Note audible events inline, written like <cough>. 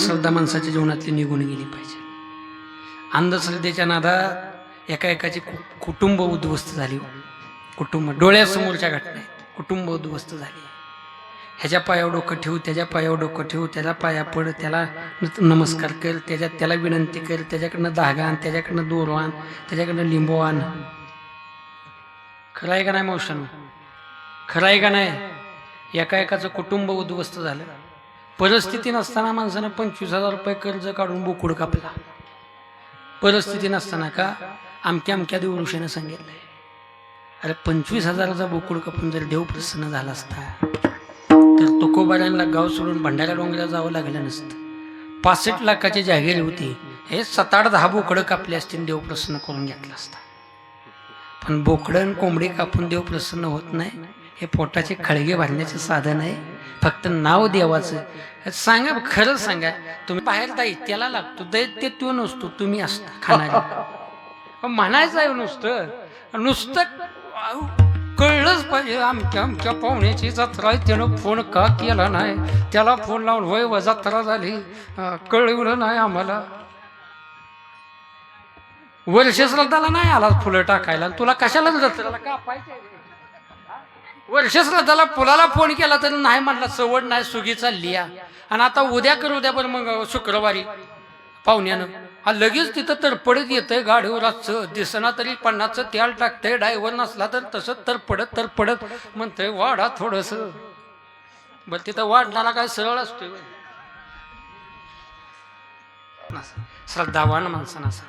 अंधश्रद्धा माणसाच्या जीवनातली निघून गेली पाहिजे. अंधश्रद्धेच्या नादा एका एकाची कुटुंब उद्ध्वस्त झाली हो. कुटुंब डोळ्यासमोरच्या घटना आहेत. कुटुंब उद्ध्वस्त झाली. ह्याच्या पायावर डोकं ठेवू त्याच्या पायावर डोकं ठेवू त्याला पाया पड त्याला नमस्कार कर त्याच्यात त्याला विनंती कर त्याच्याकडनं धागा आण त्याच्याकडनं दोरो आण त्याच्याकडनं लिंबू आण. खरं आहे का नाही मावशानं खरं आहे का नाही? एका एकाचं कुटुंब उद्ध्वस्त झालं. परिस्थिती नसताना माणसानं पंचवीस हजार रुपये कर्ज काढून बोकुड कापला. परिस्थिती नसताना का अमक्या अमक्या देवऋषीनं सांगितलंय. अरे पंचवीस हजाराचा बोकुड कापून जर देव प्रसन्न झाला असता तर तुकोबाऱ्यांना गाव सोडून भंडारा डोंगराला जावं लागलं नसतं. पासष्ट लाखाची जागीर होती. हे सात आठ दहा बोकडं कापले असतील आणि देव प्रसन्न करून घेतला असता. पण बोकडं आणि कोंबडी कापून देव प्रसन्न होत नाही. हे पोटाचे खळगे भरण्याचे साधन आहे. फक्त नाव देवाचं. सांगा खरं सांगा. तुम्ही बाहेर दैत्याला लागतो. दैत्य तो नसतो. तुम्ही असता खाणारे. <laughs> म्हणायचं आहे नुसतं. नुसतं कळलंच पाहिजे. आमच्या आमच्या पाहुण्याची जत्रा त्यानं फोन का केला नाही? त्याला फोन लावून होय व जत्रा झाली. कळवलं नाही आम्हाला. वर्ष श्रद्धाला नाही आला फुलं टाकायला. तुला कशाला जत्रेला का वर्ष श्रद्धाला पुलाला फोन केला तर नाही म्हणला सवड नाही सुगीचा चालली आणि आता उद्या कर उद्या पण मग शुक्रवारी पाहुण्यानं. हा लगेच तिथं तरपडत येतंय गाडीवर असं दिसना तरी पन्नासचं त्याल टाकतंय डायव्हर नसला तर तसं तरपडत तरपडत म्हणतंय वाढा थोडस. बरं तिथं वाढणारा काय सरळ असतोय. श्रद्धावान माणसानं असं